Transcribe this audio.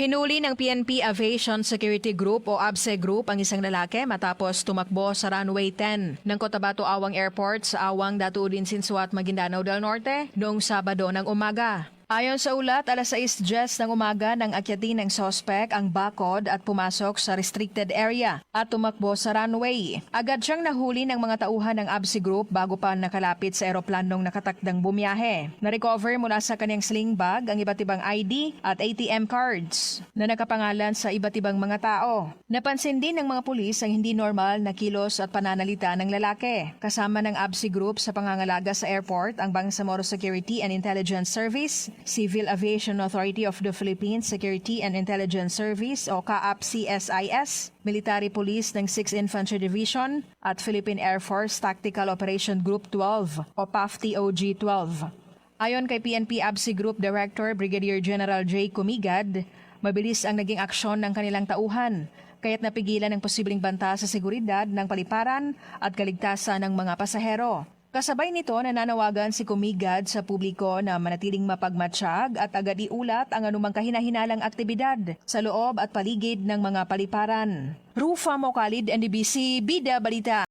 Hinuli ng PNP Aviation Security Group o ABSE Group ang isang lalaki matapos tumakbo sa runway 10 ng Cotabato Awang Airport sa Awang Datuudin Sinsuat, Maguindanao del Norte noong Sabado ng umaga. Ayon sa ulat, alas 6.10 ng umaga nang akyatin ng sospek ang bakod at pumasok sa restricted area at tumakbo sa runway. Agad siyang nahuli ng mga tauhan ng ABSI Group bago pa nakalapit sa eroplanong nakatakdang bumiyahe. Na-recover mula sa kanyang sling bag ang iba't ibang ID at ATM cards na nakapangalan sa iba't ibang mga tao. Napansin din ng mga pulis ang hindi normal na kilos at pananalita ng lalaki. Kasama ng ABSI Group sa pangangalaga sa airport ang Bangsamoro Security and Intelligence Service, Civil Aviation Authority of the Philippines Security and Intelligence Service o CAAP-CSIS, Military Police ng 6th Infantry Division at Philippine Air Force Tactical Operation Group 12 o PAFTOG 12. Ayon kay PNP ABSI Group Director Brigadier General J. Kumigad, mabilis ang naging aksyon ng kanilang tauhan, kaya't napigilan ang posibleng banta sa seguridad ng paliparan at kaligtasan ng mga pasahero. Kasabay nito, nananawagan si Kumigad sa publiko na manatiling mapagmatsyag at agad iulat ang anumang kahinahinalang aktibidad sa loob at paligid ng mga paliparan. Rufa Mokalid, NDBC, Bida Balita.